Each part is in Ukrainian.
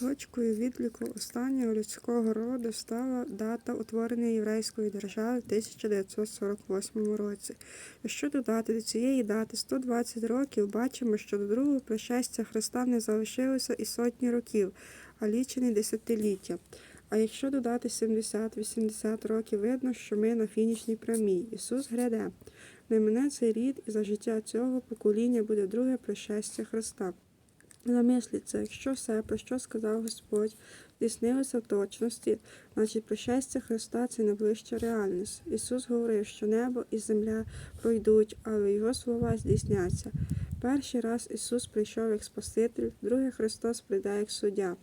Точкою відліку останнього людського роду стала дата утворення єврейської держави в 1948 році. Якщо додати до цієї дати 120 років, бачимо, що до другого пришестя Христа не залишилося і сотні років, а лічені десятиліття. А якщо додати 70-80 років, видно, що ми на фінішній прямій. Ісус гряде. Не мине цей рід, і за життя цього покоління буде друге пришестя Христа. Замисліться, якщо все, про що сказав Господь, здійснилося в точності, значить пришестя Христа це найближча реальність. Ісус говорив, що небо і земля пройдуть, але Його слова здійсняться. Перший раз Ісус прийшов як Спаситель, другий Христос прийде як суддя.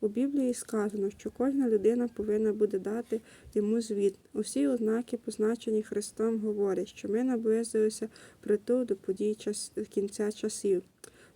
У Біблії сказано, що кожна людина повинна буде дати йому звіт. Усі ознаки, позначені Христом, говорять, що ми наблизилися притул до подій час... кінця часів.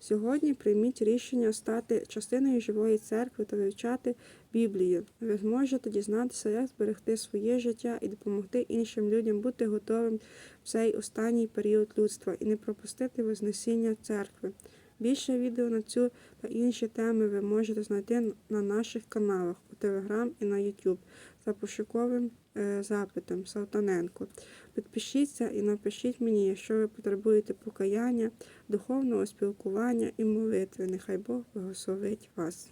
Сьогодні прийміть рішення стати частиною живої церкви та вивчати Біблію. Ви зможете дізнатися, як зберегти своє життя і допомогти іншим людям бути готовим в цей останній період людства і не пропустити Вознесіння церкви. Більше відео на цю та інші теми ви можете знайти на наших каналах у Telegram і на YouTube за пошуковим е, запитом Салтаненко. Підпишіться і напишіть мені, якщо ви потребуєте покаяння, духовного спілкування і молитви. Нехай Бог благословить вас.